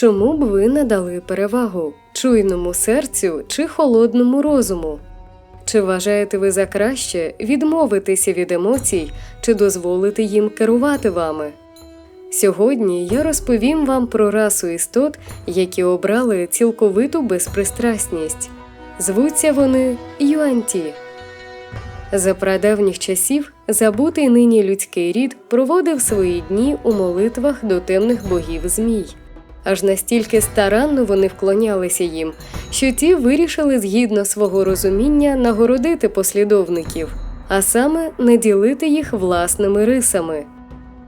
чому б ви надали перевагу чуйному серцю чи холодному розуму? Чи вважаєте ви за краще відмовитися від емоцій чи дозволити їм керувати вами? Сьогодні я розповім вам про расу істот, які обрали цілковиту безпристрасність. Звуться вони Юанті. За прадавніх часів забутий нині людський рід проводив свої дні у молитвах до темних богів змій. Аж настільки старанно вони вклонялися їм, що ті вирішили згідно свого розуміння нагородити послідовників, а саме не ділити їх власними рисами.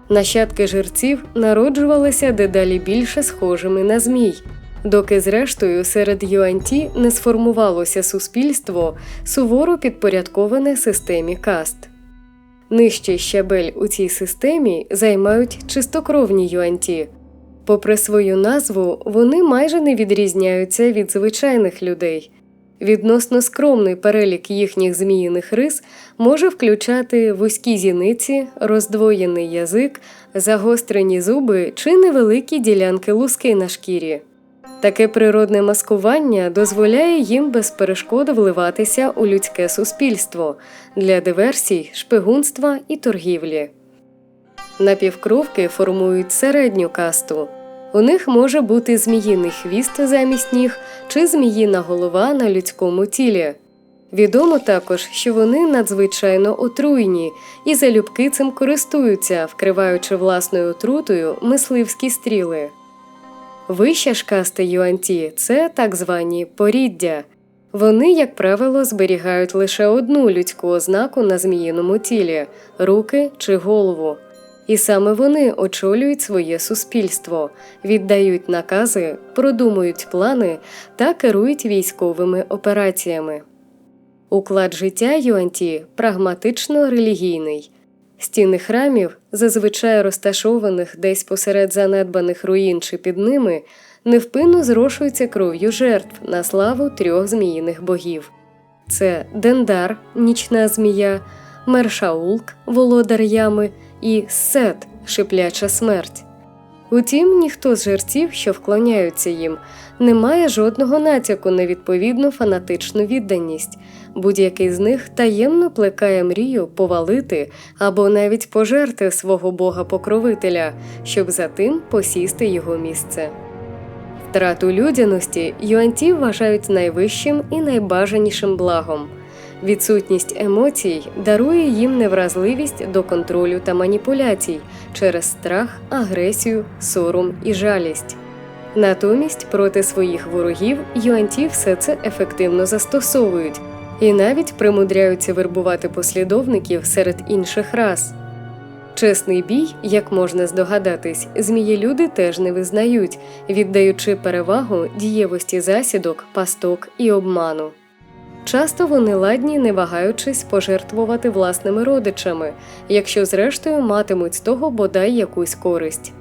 Нащадки жерців народжувалися дедалі більше схожими на змій, доки зрештою серед юанті не сформувалося суспільство, суворо підпорядковане системі каст. Нижчий щабель у цій системі займають чистокровні юанті. Попри свою назву, вони майже не відрізняються від звичайних людей. Відносно скромний перелік їхніх зміїних рис може включати вузькі зіниці, роздвоєний язик, загострені зуби чи невеликі ділянки луски на шкірі. Таке природне маскування дозволяє їм без перешкод вливатися у людське суспільство для диверсій, шпигунства і торгівлі. Напівкровки формують середню касту. У них може бути зміїний хвіст замість ніг чи зміїна голова на людському тілі. Відомо також, що вони надзвичайно отруйні і залюбки цим користуються, вкриваючи власною отрутою мисливські стріли. Вища ж каста юанті це так звані поріддя. Вони, як правило, зберігають лише одну людську ознаку на зміїному тілі руки чи голову. І саме вони очолюють своє суспільство, віддають накази, продумують плани та керують військовими операціями. Уклад життя Юанті прагматично релігійний. Стіни храмів, зазвичай розташованих десь посеред занедбаних руїн чи під ними, невпинно зрошуються кров'ю жертв на славу трьох зміїних богів: це Дендар, нічна змія, Мершаулк, володар ями, і Сет, шипляча смерть. Утім, ніхто з жерців, що вклоняються їм, не має жодного натяку на відповідну фанатичну відданість. Будь-який з них таємно плекає мрію повалити або навіть пожерти свого бога-покровителя, щоб затим посісти його місце. Втрату людяності юанті вважають найвищим і найбажанішим благом. Відсутність емоцій дарує їм невразливість до контролю та маніпуляцій через страх, агресію, сором і жалість. Натомість проти своїх ворогів юанті все це ефективно застосовують і навіть примудряються вербувати послідовників серед інших рас. Чесний бій, як можна здогадатись, змієлюди теж не визнають, віддаючи перевагу дієвості засідок, пасток і обману. Часто вони ладні, не вагаючись, пожертвувати власними родичами, якщо зрештою матимуть з того бодай якусь користь.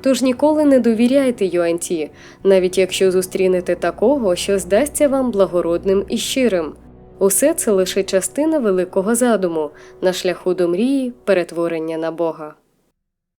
Тож ніколи не довіряйте юанті, навіть якщо зустрінете такого, що здасться вам благородним і щирим. Усе це лише частина великого задуму на шляху до мрії перетворення на Бога.